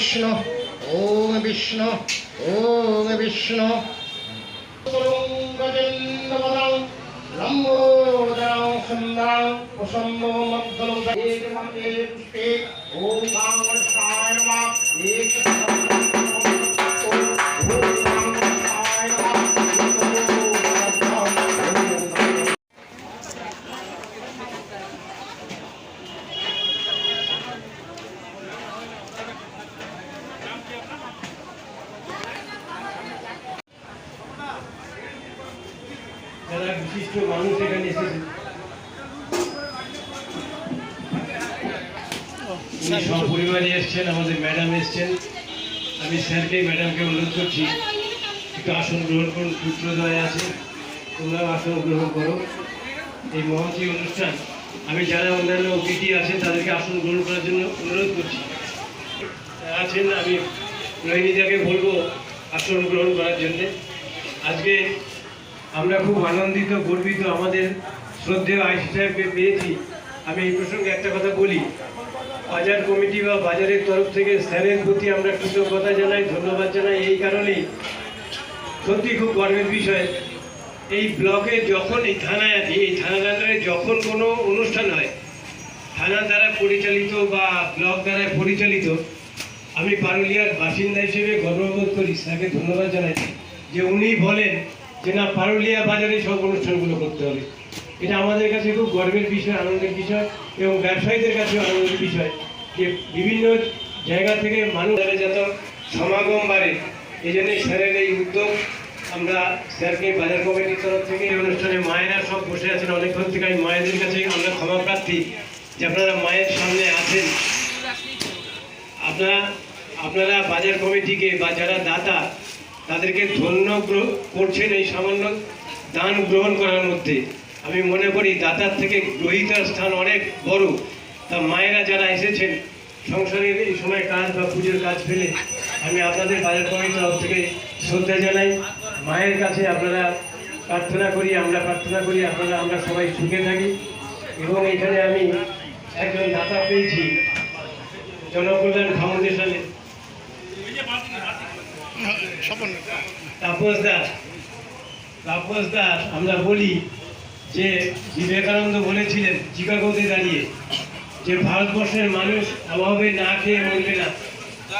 বিষ্ণু ওম বিষ্ণু ওম বিষ্ণু পুষ্পে ওম বিশিষ্ট মানুষ এখানে এসেছে। উনি সপরিবারে এসছেন, আমাদের ম্যাডাম এসছেন। আমি স্যারকে, ম্যাডামকে অনুরোধ করছি, একটু আসন গ্রহণ করুন সূত্রদয় আছে, তোমরাও আসন গ্রহণ করো। এই মহতী অনুষ্ঠান, আমি যারা অন্যান্য অতিথি আছেন, তাদেরকে আসন গ্রহণ করার জন্য অনুরোধ করছি। আছেন, আমি রোহিণীদাকে বলব, আসন গ্রহণ করার জন্যে। আজকে আমরা খুব আনন্দিত, গর্বিত, আমাদের শ্রদ্ধেয় আইসি সাহেবকে পেয়েছি। আমি এই প্রসঙ্গে একটা কথা বলি। বাজার কমিটি বা বাজারের তরফ থেকে স্যারের প্রতি আমরা কৃতজ্ঞতা জানাই, ধন্যবাদ জানাই। এই কারণেই সত্যি খুব গর্বের বিষয়, এই ব্লকে যখন এই থানায় আছি এই থানার যখন কোনো অনুষ্ঠান হয়, থানা দ্বারা পরিচালিত বা ব্লক দ্বারা পরিচালিত, আমি পারুলিয়ার বাসিন্দা হিসেবে গর্ববোধ করি, স্যারকে ধন্যবাদ জানাই যে উনি বলেন যে না পারুলিয়া বাজারে সব অনুষ্ঠানগুলো করতে হবে। এটা আমাদের কাছে খুব গর্বের বিষয়, আনন্দের বিষয় এবং ব্যবসায়ীদের কাছেও আনন্দের বিষয় যে বিভিন্ন জায়গা থেকে মানুষের যত সমাগম বাড়ে, এই জন্যই স্যারের এই উদ্যোগ আমরা স্যারকে বাজার কমিটির তরফ থেকে এই অনুষ্ঠানে মায়েরা সব বসে আছেন। অনেকক্ষণ থেকে আমি মায়েদের কাছে আমরা ক্ষমা প্রার্থী যে আপনারা মায়ের সামনে আছেন। আপনারা আপনারা বাজার কমিটিকে বা যারা দাতা তাদেরকে ধন্য করছেন এই সামান্য দান গ্রহণ করার মধ্যে। আমি মনে করি দাতার থেকে গ্রহিতার স্থান অনেক বড়। তা মায়েরা যারা এসেছেন, সংসারের এই সময় কাজ বা পুজোর কাজ ফেলে আমি আপনাদের বাজার কমিটির তরফ থেকে শ্রদ্ধা জানাই। মায়ের কাছে আপনারা প্রার্থনা করি, আমরা প্রার্থনা করি, আপনারা, আমরা সবাই সুখে থাকি। এবং এখানে আমি একজন দাতা পেয়েছি জনকল্যাণ দাস আমরা বলি যে বিবেকানন্দ বলেছিলেন চিকাগোতে দাঁড়িয়ে, যে ভারতবর্ষের মানুষ অভাবে না খেয়ে মরবে না।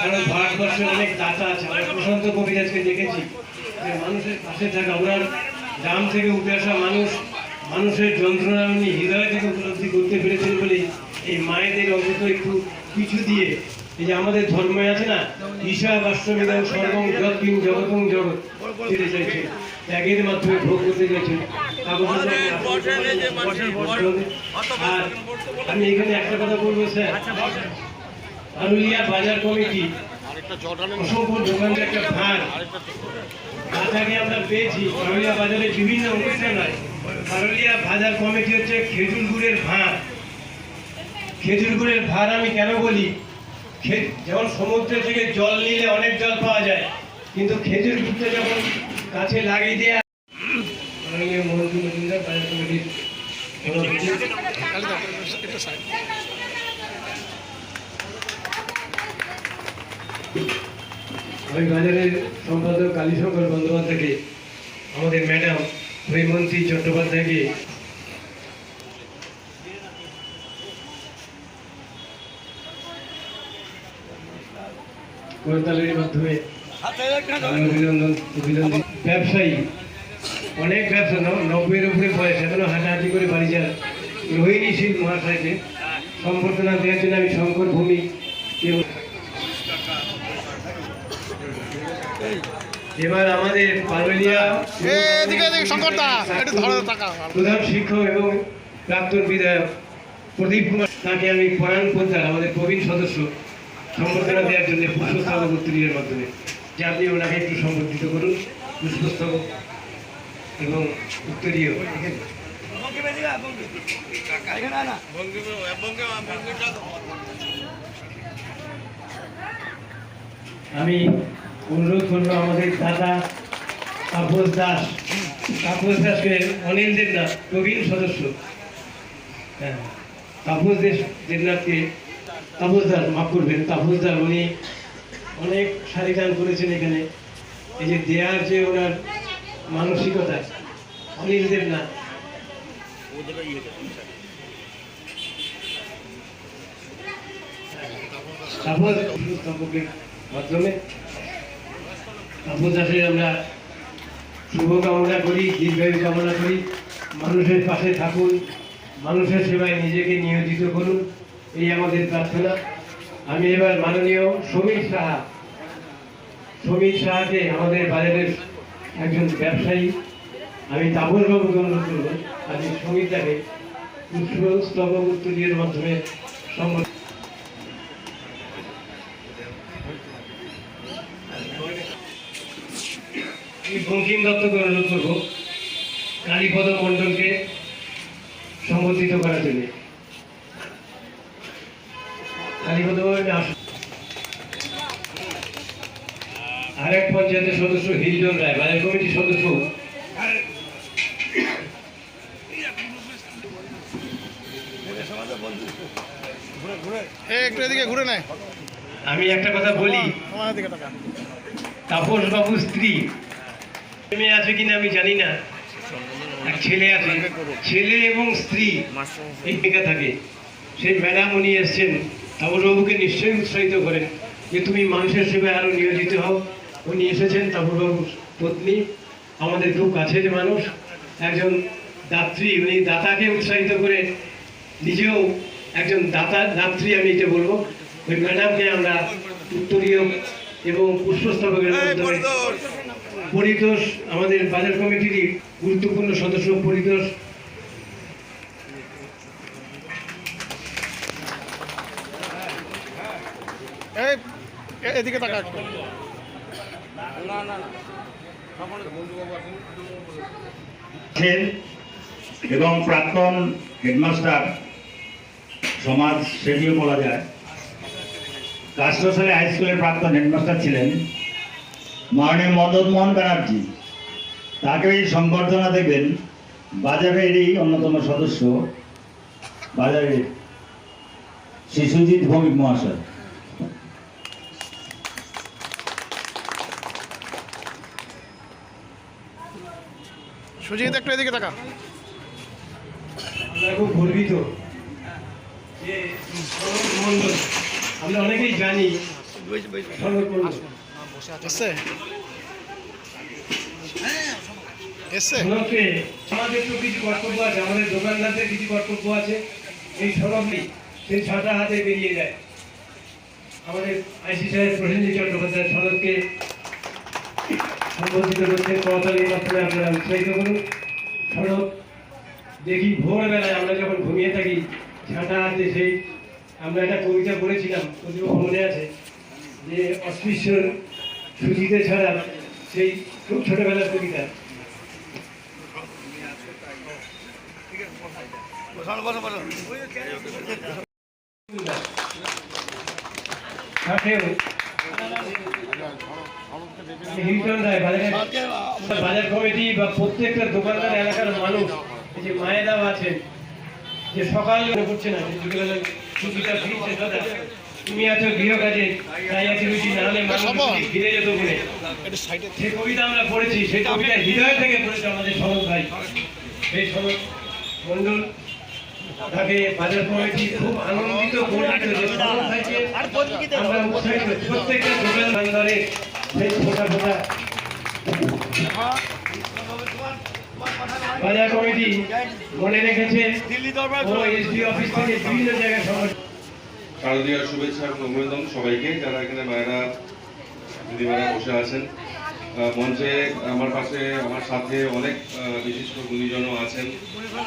কারণ ভারতবর্ষের অনেক দাতা আছে, আমরা প্রশান্ত কবিরাজকে দেখেছি। যে মানুষের পাশে থাকা, ওনার গ্রাম থেকে উঠে আসা মানুষ, মানুষের যন্ত্রণা উনি হৃদয় থেকে উপলব্ধি করতে পেরেছেন বলে এই মায়েদের অন্তত একটু কিছু দিয়ে এই যে আমাদের ধর্মে আছে না ঈশা বাস্তবিদান সর্বং যৎকিং জগতং জগৎ যেতে চাইছে ত্যাগের মাধ্যমে ভোগ করতে চাইছে আর আমি এখানে একটা কথা বলব স্যার আরুলিয়া বাজার কমিটি অসংখ্য দোকানের একটা ভার বাজারে আমরা পেয়েছি পারুলিয়া বাজারে বিভিন্ন অনুষ্ঠান হয় পারুলিয়া বাজার কমিটি হচ্ছে খেজুর গুড়ের ভাঁড় খেজুর গুড়ের ভাঁড় আমি কেন বলি যেমন সমুদ্র থেকে জল নিলে অনেক জল পাওয়া যায়, কিন্তু খেজুর গুড়টা যখন কাছে লাগিয়ে দেয়া। আমি বাজারের সম্পাদক কালীশঙ্কর বন্দ্যোপাধ্যায়কে, আমাদের ম্যাডাম হৈমন্তী চট্টোপাধ্যায়কে করতালের মাধ্যমে অভিনন্দন অভিনন্দন। ব্যবসায়ী অনেক ব্যবসা নব্বইয়ের উপরে বয়স এখনও হাঁটাহাঁটি করে বাড়ি যান। রোহিণী শীল মহাশয়কে সম্বর্ধনা দেওয়ার জন্য আমি শঙ্কর ভূমি এবার আমাদের প্রধান শিক্ষক এবং প্রাক্তন বিধায়ক প্রদীপ কুমার তাকে আমি পরাণ পোদ্দার আমাদের প্রবীণ সদস্য সম্বর্ধনা দেওয়ার জন্য পুষ্পস্তবক উত্তরীয়ের মাধ্যমে। যে আপনি ওনাকে একটু সম্বর্ধিত করুন পুষ্পস্তবক এবং উত্তরীয় আমি অনুরোধ করব আমাদের দাদা তাপস দাস। তাপস দাসকে অনিল দেবনাথ, প্রবীণ সদস্য। হ্যাঁ তাপস দেশ দেবনাথকে তাপস দাস মাফ করবেন তাপস দাস উনি অনেক শাড়ি গান করেছেন এখানে। এই যে দেয়ার যে ওনার মানসিকতা, অনিল দেবনাথ। তারপর মাধ্যমে তাপস দাসের আমরা শুভকামনা করি, দীর্ঘায়ু কামনা করি। মানুষের পাশে থাকুন, মানুষের সেবায় নিজেকে নিয়োজিত করুন। এই আমাদের প্রার্থনা। আমি এবার মাননীয় সমীর সাহা। সমীর সাহাকে আমাদের বাজারের একজন ব্যবসায়ী। আমি তাপসবাবুকে অনুরোধ করব, আমি সমীরটাকে স্তবক উত্তরীয়ের মাধ্যমে আমি বঙ্কিম দত্তকে অনুরোধ করব, কালীপদ মণ্ডলকে সম্বোধিত করার জন্য। কালীপদ মণ্ডল আসুন। আর এক পঞ্চায়েতের সদস্য হিলজন রায় বাজার কমিটির সদস্য। আমি একটা কথা বলি। তাপস বাবুর স্ত্রী মেয়ে আছে কিনা আমি জানি না। এক ছেলে আছে। ছেলে এবং স্ত্রী এই ভূমিকা থাকে। সেই ম্যাডাম উনি এসছেন। তাপস বাবুকে নিশ্চয়ই উৎসাহিত করেন যে তুমি মানুষের সেবায় আরও নিয়োজিত হও। উনি এসেছেন তাপস বাবুর পত্নী আমাদের খুব কাছের মানুষ। একজন দাত্রী উনি দাতাকে উৎসাহিত করে নিজেও একজন দাতা দাত্রী আমি এটা বলব। ওই ম্যাডামকে আমরা উত্তরীয় এবং পুষ্পস্তবকের মাধ্যমে পরিতোষ আমাদের বাজার কমিটিরই গুরুত্বপূর্ণ সদস্য পরিতোষ এই এ- এদিকে টাকা একটু আছেন এবং প্রাক্তন হেডমাস্টার সমাজ সেবীও বলা যায়। কাষ্টসালে হাই স্কুলের প্রাক্তন হেডমাস্টার ছিলেন মাননীয় মদন মোহন ব্যানার্জি। তাকে এই সংবর্ধনা দেবেন। বাজারেরই অন্যতম সদস্য, বাজারের শিশুজিৎ ভৌমিক মহাশয়। সুজিত একটু এদিকে আমরা খুব গর্বিত যে আমরা অনেকেই জানি সৌরভকে আমাদের তো কিছু কর্তব্য আছে আমাদের দোকানদারদের কিছু কর্তব্য আছে। এই সেই ছাতা হাতে বেরিয়ে যায়। আমাদের আইসি সাহেব প্রসেনজিৎ চট্টোপাধ্যায় সৌরভকে সম্বোধিত করতে উৎসাহিত করুন। সৌরভ দেখি ভোরবেলায় আমরা যখন ঘুমিয়ে থাকি ছাতা হাতে সেই আমরা একটা কবিতা পড়েছিলাম যদিও মনে আছে? যে অস্পৃশ্যর সুজিতে ছাড়া সেই খুব ছোটবেলার কবিতা। সাথেও বাজার কমিটি বা প্রত্যেকটা দোকানদার এলাকার মানুষ এই যে মায়েরাও আছেন যে সকাল করছে না ছুটিটা ফিরছে দাদা তুমি আছো গৃহ কাজে তাই আছি বেশি না হলে মানুষ ফিরে যেত বলে। যে কবিতা আমরা পড়েছি সেই কবিতা হৃদয় থেকে পড়েছে আমাদের সনদ ভাই। সেই সনদ মন্ডল তাকে বাজার কমিটি খুব আনন্দিত ভাইকে আমরা উৎসাহিত প্রত্যেকটা দোকানদারে সেই ফোটা ফোটা বাজার কমিটি মনে রেখেছে ও এসডি অফিস থেকে বিভিন্ন জায়গায় সমস্যা শারদীয় শুভেচ্ছা এবং অভিনন্দন সবাইকে যারা এখানে মায়েরা দিদিমারা বসে আছেন। মঞ্চে আমার পাশে আমার সাথে অনেক বিশিষ্ট গুণীজনও আছেন।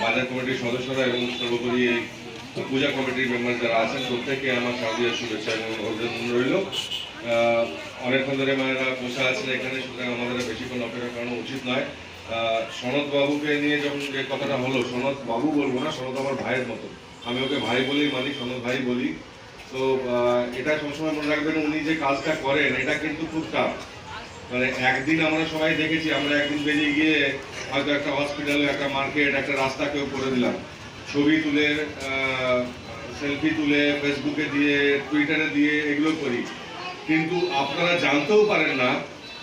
বাজার কমিটির সদস্যরা এবং সর্বোপরি এই পূজা কমিটির মেম্বার যারা আছেন প্রত্যেকে আমার শারদীয় শুভেচ্ছা এবং অভিনন্দন রইল। অনেকক্ষণ ধরে মায়েরা বসে আছেন এখানে, সুতরাং আমাদের বেশিক্ষণ অপেক্ষা করানো উচিত নয়। সনদ বাবুকে নিয়ে যখন যে কথাটা হলো, সনদ বাবু বলব না, সনদ আমার ভাইয়ের মতো। আমি ওকে ভাই বলেই মানি, সনদ ভাই বলি। তো এটা সবসময় মনে রাখবেন, উনি যে কাজটা করেন, এটা কিন্তু খুব টাফ। মানে একদিন আমরা সবাই দেখেছি, আমরা একদিন বেরিয়ে গিয়ে হয়তো একটা হসপিটালে একটা মার্কেট একটা রাস্তা কেউ করে দিলাম। ছবি তুলে সেলফি তুলে ফেসবুকে দিয়ে টুইটারে দিয়ে এগুলো করি। কিন্তু আপনারা জানতেও পারেন না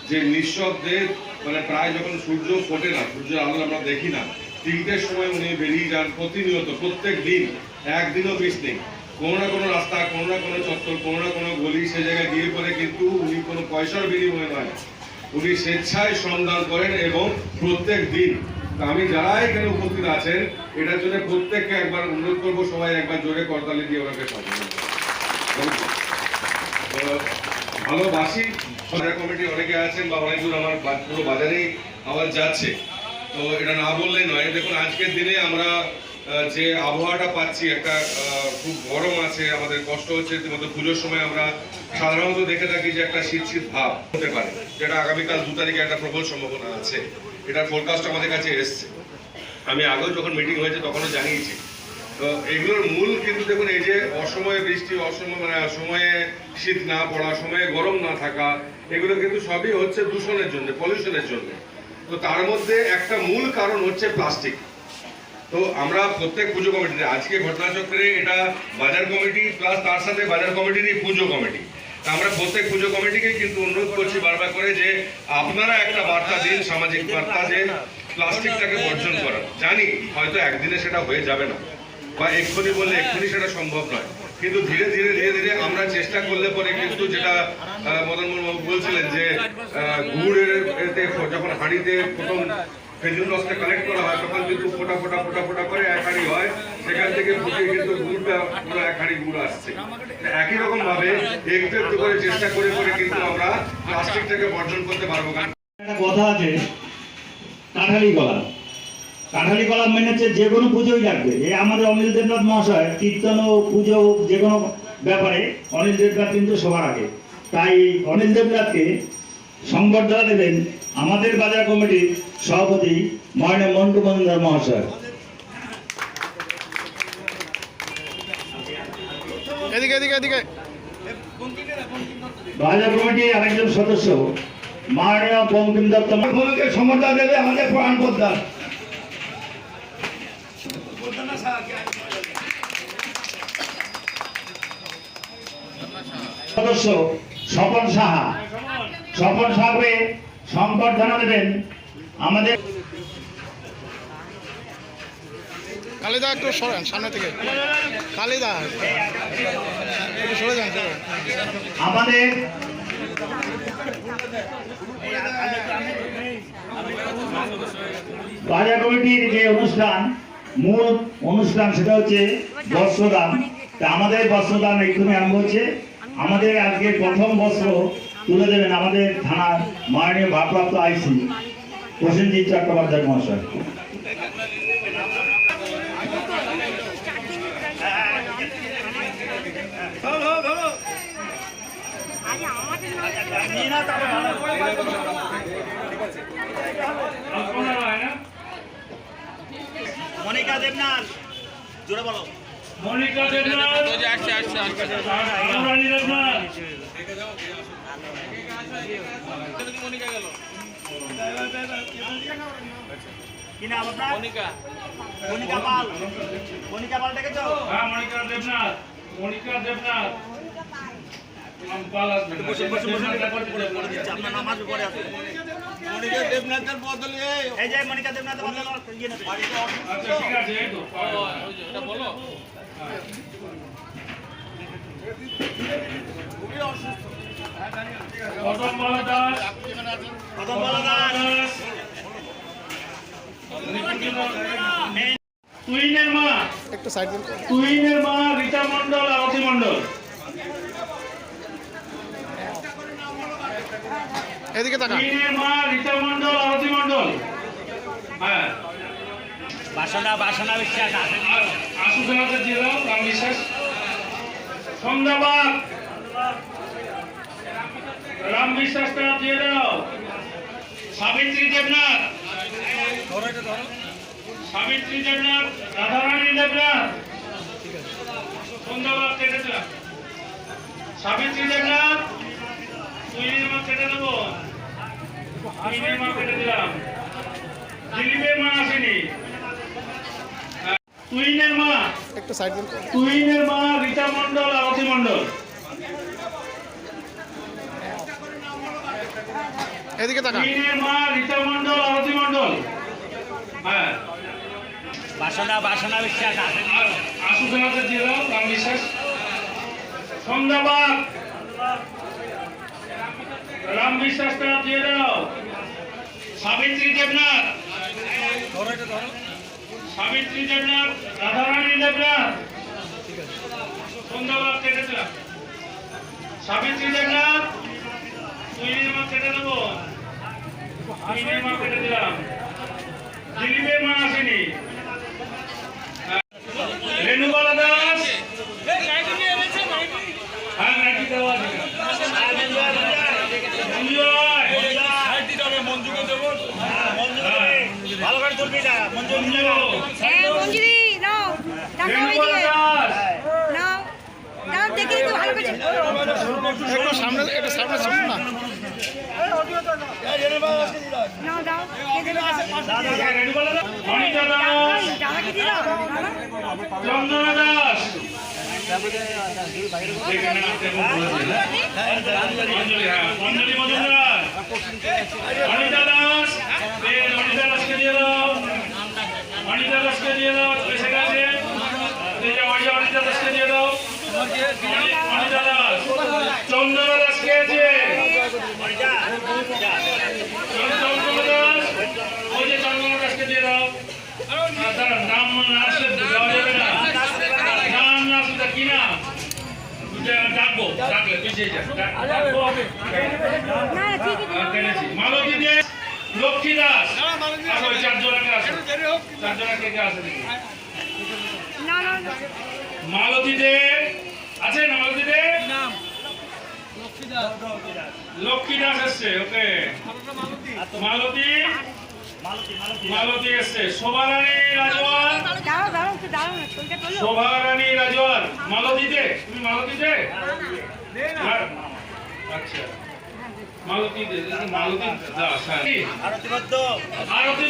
যে নিঃশব্দে মানে প্রায় যখন সূর্য ফোটে না, সূর্যের আলো আমরা দেখি না, তিনটের সময় উনি বেরিয়ে যান প্রতিনিয়ত, প্রত্যেক দিন। একদিনও মিস নেই। কোনো না কোনো রাস্তা, কোনো না কোনো চত্বর, কোনো না কোনো গলি, সে জায়গায় গিয়ে পরে কিন্তু উনি কোনো পয়সার বিনিময় নয়। উনি স্বেচ্ছায় সন্ধান করেন এবং প্রত্যেক দিন। আমি যারা এখানে উপস্থিত আছেন, এটার জন্য প্রত্যেককে একবার অনুরোধ করব সবাই একবার জোরে করতালি দিয়ে ওনাকে তো ভালোবাসি। বাজার কমিটি অনেকে আছেন বা অনেক দূর আমার পুরো বাজারেই আওয়াজ যাচ্ছে। তো এটা না বললে নয়। দেখুন, আজকের দিনে আমরা যে আবহাওয়াটা পাচ্ছি, একটা খুব গরম আছে, আমাদের কষ্ট হচ্ছে রীতিমতো পুজোর সময় আমরা সাধারণত দেখে থাকি যে একটা শীত শীত ভাব হতে পারে, যেটা আগামীকাল দু তারিখে একটা প্রবল সম্ভাবনা আছে। এটার ফোরকাস্ট আমাদের কাছে এসছে। আমি আগেও যখন মিটিং হয়েছে, তখনও জানিয়েছি। তো এগুলোর মূল কিন্তু দেখুন, এই যে অসময়ে বৃষ্টি, অসময় মানে সময়ে শীত না পড়া, সময়ে গরম না থাকা, এগুলো কিন্তু সবই হচ্ছে দূষণের জন্য, পলিউশনের জন্য। তো তার মধ্যে একটা মূল কারণ হচ্ছে প্লাস্টিক। তো আমরা প্রত্যেক পুজো কমিটিতে, আজকে ঘটনাচক্রে এটা বাজার কমিটি, প্লাস তার সাথে বাজার কমিটিরই পুজো কমিটি। আমরা প্রত্যেক পুজো কমিটিকেই কিন্তু অনুরোধ করছি বারবার করে যে আপনারা একটা বার্তা দিন, সামাজিক বার্তা যে প্লাস্টিকটাকে বর্জন করা জানি, হয়তো একদিনে সেটা হয়ে যাবে না। বা এক্ষুনি বললে এক্ষুনি সেটা সম্ভব নয়। কিন্তু ধীরে ধীরে ধীরে ধীরে আমরা চেষ্টা করলে পরে কিন্তু যেটা আহ, মদন মোহন বাবু বলছিলেন যে গুড়ের এতে যখন হাঁড়িতে প্রথম খেজুর রসটা কালেক্ট করা হয় তখন কিন্তু ফোটা ফোটা ফোটা ফোটা করে এক হাঁড়ি হয়। সেখান থেকে ফুটে কিন্তু গুড়টা পুরো এক হাঁড়ি গুড় আসছে। একই রকম ভাবে একটু একটু করে চেষ্টা করে করে কিন্তু আমরা প্লাস্টিকটাকে বর্জন করতে পারব। কারণ কথা আছে কাঠালি কলা। কাঠালি কলা মেনে হচ্ছে যে কোনো পুজোই লাগবে। এই আমাদের অনিল দেবনাথ মহাশয় কীর্তন ও পুজো যে কোনো ব্যাপারে অনিল দেবনাথ কিন্তু সবার আগে। তাই অনিল দেবনাথকে সংবর্ধনা দেবেন আমাদের বাজার কমিটির সভাপতি ময়না মন্টু মজুমদার মহাশয়। এদিকে এদিকে এদিকে। বাজার কমিটির আরেকজন সদস্য মাননীয় বঙ্কিম দত্ত ভূমিকে সমর্থন দেবে আমাদের প্রাণ পোদ্দার সদস্য স্বপন সাহা। স্বপন সাহাকে সংবর্ধনা দেবেন আমাদের কালিদা একটু সরেন সামনে থেকে। কালিদা। সরে যান। আমাদের বাজার কমিটির যে অনুষ্ঠান মূল অনুষ্ঠান সেটা হচ্ছে বস্ত্রদান। তা আমাদের বস্ত্রদান এক্ষুনি আরম্ভ হচ্ছে। আমাদের আজকে প্রথম বস্ত্র তুলে দেবেন আমাদের থানার মাননীয় ভারপ্রাপ্ত আইসি প্রসেনজিৎ চট্টোপাধ্যায় মহাশয়। মনিকা দেবনাথ। জোরে বলো। মনিকা দেবনাথ। কি নাম আপনার? মনিকা। মনিকা পাল। মনিকা পাল দেখেছ? হ্যাঁ মনিকা দেবনাথ। মনিকা দেবনাথ। আসবে না। আপনার নাম আসবে পরে আসবে। মনিকা দেবনাথের বদলে। এই যে মনিকা দেবনাথ বদলে ইয়ে। আচ্ছা ঠিক আছে এই তো পাওয়া গেল। কদম বালা। দাস কদম বালা দাস, দাস তুইনের মা। একটু সাইড দিন তুইনের মা রীতা মণ্ডল আরতি মণ্ডল। এদিকে তাকা তুইনের মা রীতা মণ্ডল আরতি মণ্ডল হ্যাঁ। বাসনা বাসনা বিশ্বাস রাম বিশ্বাস। সন্ধ্যাবাদ রাম বিশ্বাসটা দিয়ে দাও। সাবিত্রী দেবনাথ। সাবিত্রী দেবনাথ রাধারানী দেবনাথ। সন্ধ্যাবাদ সাবিত্রী দেবনাথ তুইনের মা কেটে দেবো। তুইনের মা কেটে দিলাম। দিলীপের মা আসেনি। তুইনের মা। একটু সাইড তুইনের মা রীতা মণ্ডল আরতি মণ্ডল। এদিকে তাকা তিনের মা রীতা মণ্ডল আরতি মণ্ডল। হ্যাঁ। বাসনা বাসনা বিশ্বাস আশু সমাজের দিয়ে রাম বিশ্বাস। সন্ধ্যাবাদ বিশ্বাসটা দিয়ে দাও। সাবিত্রী দেবনাথ। সাবিত্রী দেবনাথ, রাধারানী দেবনাথ। সন্ধ্যাবাদ কেটে দিলাম। সাবিত্রী দেবনাথ তুইনের মা কেটে দেবো। তুইনের মা কেটে দিলাম। দিলীপের মা আসেনি রেণুবালা দাস হ্যাঁ নাকি দেওয়া আছে মঞ্জু আয়। ভালো করে তুলবি না মঞ্জুর মঞ্জু হ্যাঁ মঞ্জুরি নাও টাকা রেণুবালা ওইদিকে দাস নাও নাও দেখি তো ভালো করে একটু সামনে একটু সামনে শুনুন না। চন্দনা দাস। হ্যাঁ? অঞ্জলি হ্যাঁ মজুমদার। অনিতা দাস অনিতা দাসকে দিয়ে দাও। অনিতা দাসকে দিয়ে দাও এসে গেছে। অনিতা দাসকে দিয়ে দাও অনি- অনিতা দাস চন্দনা দাস কে আছে চন্দনা দাস ওই যে চন্দনা দাসকে দিয়ে দাও। দাঁড়ান, নাম না আসলে দেওয়া যাবে না। নাম না আসলে কি দুটা ডাকবো ডাকলে পিছিয়ে যা ডাক- ডাকবো। না না। মালতী দে। লক্ষ্মী দাস। চারজনাকে আসো চারজনাকে কে আসে না না না। মালতী দে। আছে না মালতী দে? লক্ষ্মী দাস। এসছে ওকে। মালতী। মালতী? এসছে। শোভারানী রাজওয়াল? দাঁড়াও দাঁড়াও একটু দাঁড়াও না ছবিটা তোলো। শোভারানী রাজওয়াল। মালতী দে? তুমি মালতী দে। হ্যাঁ। আচ্ছা। মালতী মালতী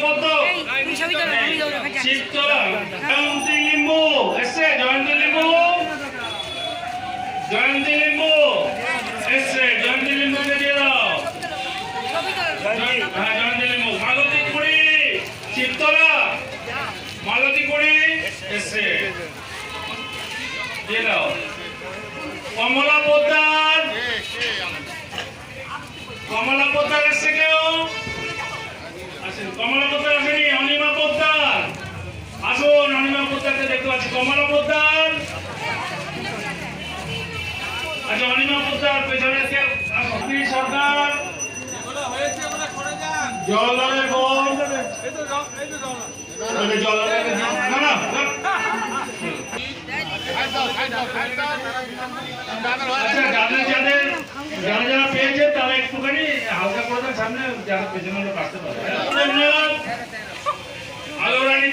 জয়ন্তী লিম্বু এসছে জয়ন্তী লিম্বু। জয়ন্তী লিম্বু এসছে জয়ন্তী লিম্বুকে দিয়ে দাও। ছবি তোলো জয়- হ্যাঁ জয়ন্তী লিম্বু। মালতী কুড়ি চিত্তরা মালতী কুড়ি দিয়ে দাও। কমলা পোদ্দার কমলা পোদ্দার এসছে কেউ? আসেন, কমলা পোদ্দার আসেনি, অনিমা পোদ্দার। আসুন, অনিমা পোদ্দারকে দেখতে পাচ্ছি। কমলা পোদ্দার। আচ্ছা অনিমা পোদ্দার, পেছনে শক্তি সরকার। জলালের আরে জলালের না না। আচ্ছা যাদের যাদের যারা যারা পেয়েছে তারা একটুখানি হালকা করে দেন সামনে যারা পেছনে লোক আসতে পারে দেবনাথ আলো রানী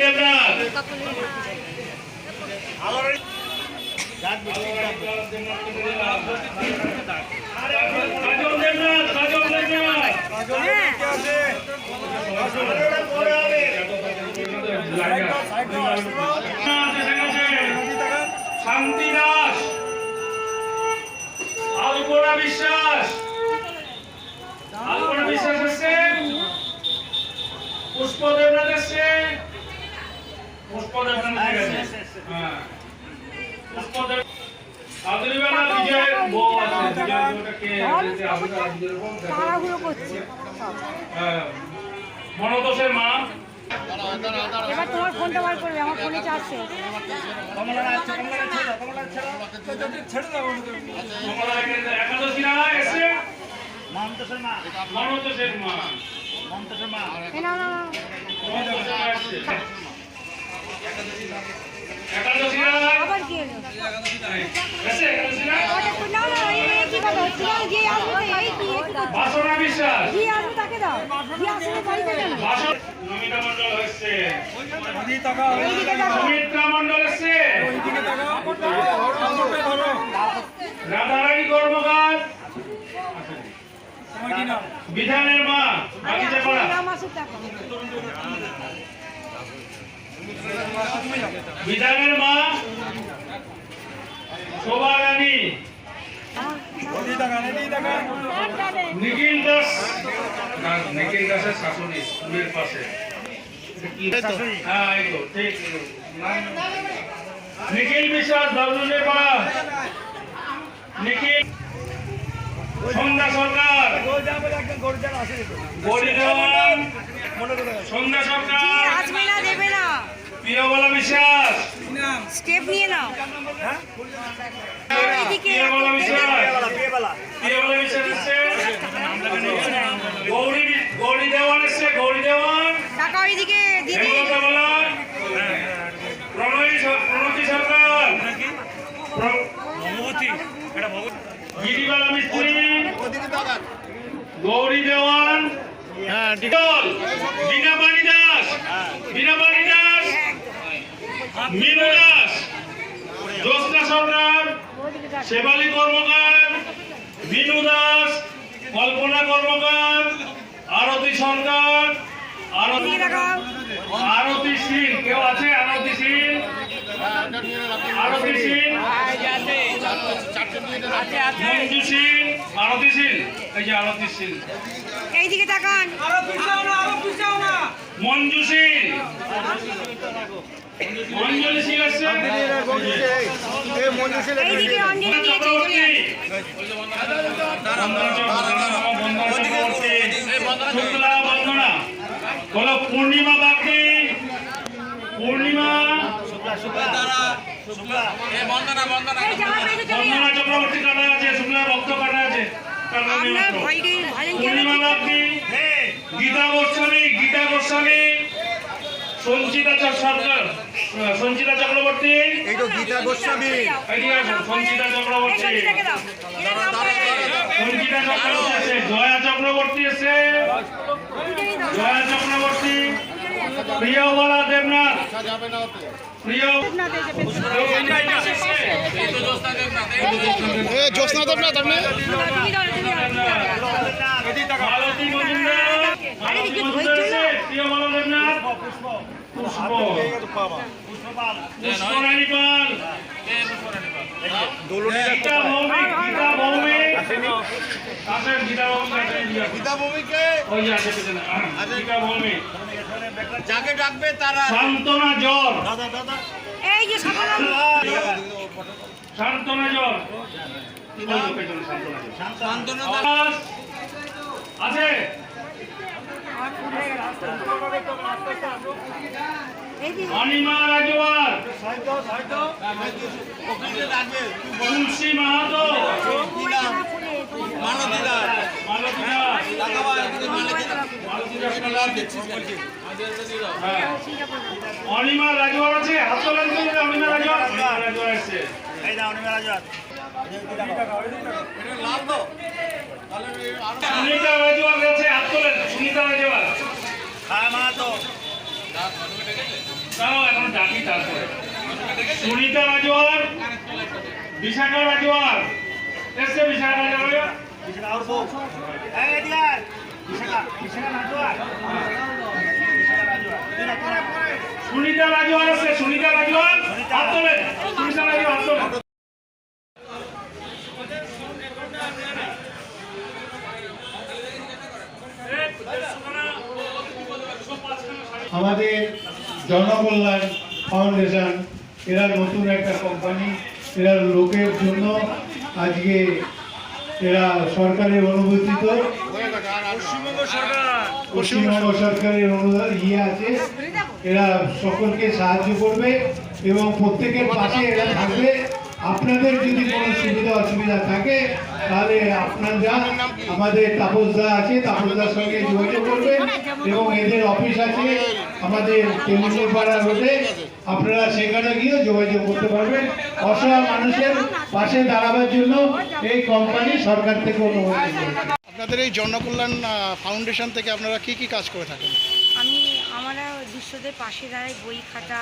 বিশ্বাস আলপনা বিশ্বাস পুষ্প দেবনাথ এসছে পুষ্প দেবনাথ এসে হ্যাঁ। পুষ্প দেব আদরিবালা বিজয় বউ আছে। হ্যাঁ। মনতোষের মা। এবার তোমার ফোনটা বার করবে আমার ফোনে চার্জ শেষ না না না হচ্ছে বাসনা বিশ্বাস যে আসবে তাকে দাও যে আসবে বাড়িতে কেন নমিতা মন্ডল হচ্ছে সুমিত্রা মন্ডল এসছে রাধারানী কর্মকার বিধানের মা বাগিচা পাড়া বিধানের মা শোভা রানী। নিখিল দাস। না, নিখিল দাসের শাশুড়ি স্কুলের পাশে। হ্যাঁ নিখিল বিশ্বাস দারুণের পাড়া নিখিল সন্ধ্যা সরকার। সন্ধ্যা সরকার। প্রিয়বালা বিশ্বাস। স্টেপ নিয়ে নাও। এইদিকে প্রিয়বালা বিশ্বাস। প্রিয়বালা বিশ্বাস এসছে গৌরী গৌরী দেওয়ান এসছে গৌরী দেওয়ান। টাকা ওইদিকে দিদি। প্রণয় প্রণতি সরকার। প্র- গিরিবালা মিস্ত্রি। গৌরী দেওয়ান। হ্যাঁ বিনা দাস। বিনা বাণী দাস। মিনু দাস জ্যোৎস্না সরকার শেবালী কর্মকার মিনু দাস কল্পনা কর্মকার আরতি সরকার আরতি আরতি সিং কেউ আছে? আরতি সিং আরতি সিং মঞ্জু সিং আরতি সিং এই যে আরতি সিং এইদিকে তাকান। মঞ্জু সিং বলো পূর্ণিমা বাগদি পূর্ণিমা বন্দনা চক্রবর্তী কাটা আছে। শুক্লা রক্ত কাটা আছে পূর্ণিমা বাগদি গীতা গোস্বামী গীতা গোস্বামী সঞ্চিতা সরকার সঞ্চিতা চক্রবর্তী। এই তো গীতা গোস্বামী। সঞ্চিতা চক্রবর্তী। সঞ্চিতা চক্রবর্তী আছে জয়া চক্রবর্তী আছে। জয়া চক্রবর্তী। প্রিয়বালা দেবনাথ। প্রিয় জ্যোৎস্না দেবনাথ আপনি? মালতী মজুমদার। মালতী মজুমদার আছে প্রিয়বালা দেবনাথ। যাকে ডাকবে তারা সান্ত্বনা জ্বর এই যে সান্ত্বনা জ্বর সান্ত্বনা। আছে? অনিমা রাজওয়ার তুলসী মাহাতো। অনিমা রাজওয়ার আছে হাত অনিমা রাজওয়ার অনিমা রাজওয়ার আছে নিমের আজাদ লাভ তো সুনিতা রাজওয়ার আছে হাত তোলেন সুনিতা রাজওয়ার হ্যাঁ মা তো। তাও এখন ডাকি তারপরে। সুনিতা বিশাখা রাজওয়ার এসছে বিশাখা রাজওয়ার বিশাখা আর বউ বিশাখা বিশাখা। সুনিতা আছে সুনিতা রাজওয়ার হাত তোলেন। সুনিতা হাত তোলেন। আমাদের জনকল্যাণ ফাউন্ডেশন এরা নতুন একটা কোম্পানি এরা লোকের জন্য আজকে এরা সরকারের অনুমোদিত। পশ্চিমবঙ্গ সরকারের অনুদান ইয়ে আছে। এরা সকলকে সাহায্য করবে এবং প্রত্যেকের পাশে এরা থাকবে। আপনাদের যদি কোনো সুবিধা অসুবিধা থাকে তাহলে আপনারা আমাদের তাপসদা আছে তাপসদার সঙ্গে যোগাযোগ করবেন এবং এদের অফিস আছে আমাদের তেমুনিপাড়া রোডে। আপনারা সেখানে গিয়ে যোগাযোগ করতে পারবেন। অসহায় মানুষের পাশে দাঁড়াবার জন্য এই কোম্পানি সরকার থেকে অনুমতি আপনাদের এই জনকল্যাণ ফাউন্ডেশন থেকে আপনারা কি কি কাজ করে থাকেন? আমি আমরা দুঃস্থদের পাশে দাঁড়াই বই খাতা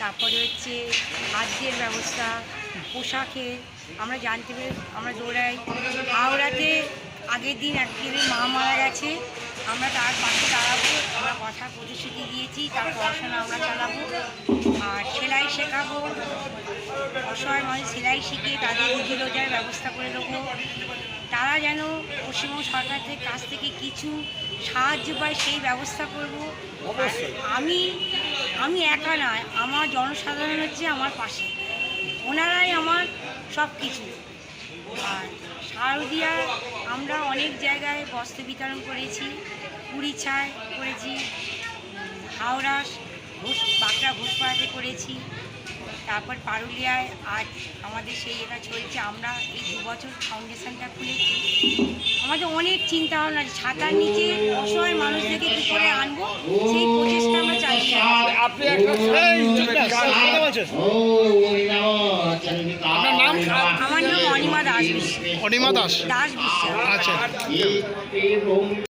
তারপরে হচ্ছে খাদ্যের ব্যবস্থা পোশাকের আমরা জানতে পেরে আমরা দৌড়াই। হাওড়াতে আগের দিন একজনের মা মারা গেছে। আমরা তার পাশে দাঁড়াবো, আমরা কথা প্রতিশ্রুতি দিয়েছি, তার পড়াশোনা আমরা চালাবো, আর সেলাই শেখাবো। অসহায় মানুষ সেলাই শিখে তাদের রুজি রোজগার ব্যবস্থা করে দেবো। তারা যেন পশ্চিমবঙ্গ সরকারের কাছ থেকে কিছু সাহায্য পায়, সেই ব্যবস্থা করব। আমি আমি একা নয়, আমার জনসাধারণ হচ্ছে আমার পাশে। ওনারাই আমার সব কিছু আর শারদিয়া আমরা অনেক জায়গায় বস্ত্র বিতরণ করেছি কুড়িছায় করেছি হাওড়া, ঘোষ, বাঁকড়া ঘোষপাড়াতে করেছি। তারপর পারুলিয়ায় আজ আমাদের সেই এটা চলছে। আমরা এই দু বছর ফাউন্ডেশনটা খুলেছি। আমাদের অনেক চিন্তা ভাবনা আছে। ছাতার নিচে অসহায় মানুষদেরকে কী করে আনব? সেই প্রচেষ্টা আমরা চালিয়ে আমার নাম অনিমা দাস অনিমা দাস? দাস বিশ্বাস। আচ্ছা।